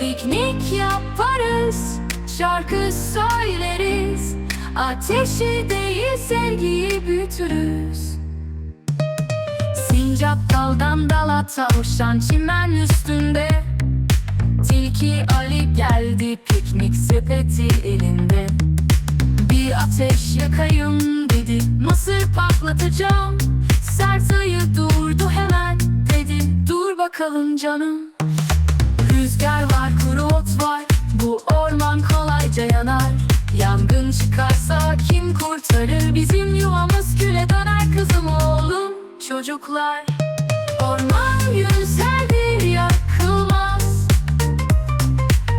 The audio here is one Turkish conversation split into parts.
Piknik yaparız, şarkı söyleriz. Ateşi değil sevgiyi büyütürüz. Sincap daldan dala tavşan çimen üstünde. Tilki Ali geldi piknik sepeti elinde. Bir ateş yakayım dedi Mısır patlatacağım. Sert ayı durdu hemen dedi Dur bakalım canım kolayca yanar Yangın çıkarsa kim kurtarır. Bizim yuvamız küle döner kızım oğlum Çocuklar. Orman yükseldir yakılmaz.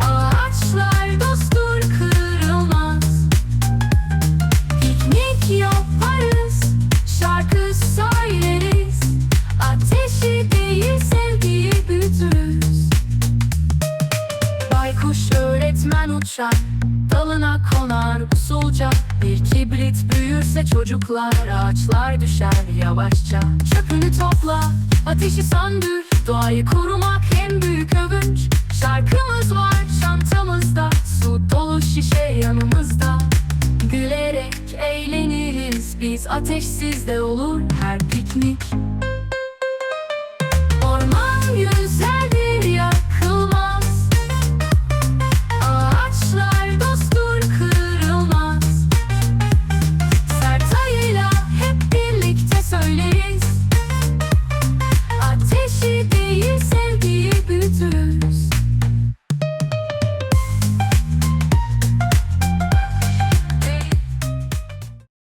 Ağaçlar dosttur kırılmaz. Piknik yaparız Şarkı söyleriz. Ateşi değil sevgiyi büyütürüz. Baykuş öğretmen uçar Dalına konar usulca Bir kibrit büyürse çocuklar Ağaçlar düşer yavaşça. Çöpünü topla Ateşi söndür. Doğayı korumak en büyük övünç. Şarkımız var çantamızda Su dolu şişe yanımızda. Gülerek eğleniriz Biz ateşsiz de olur her piknik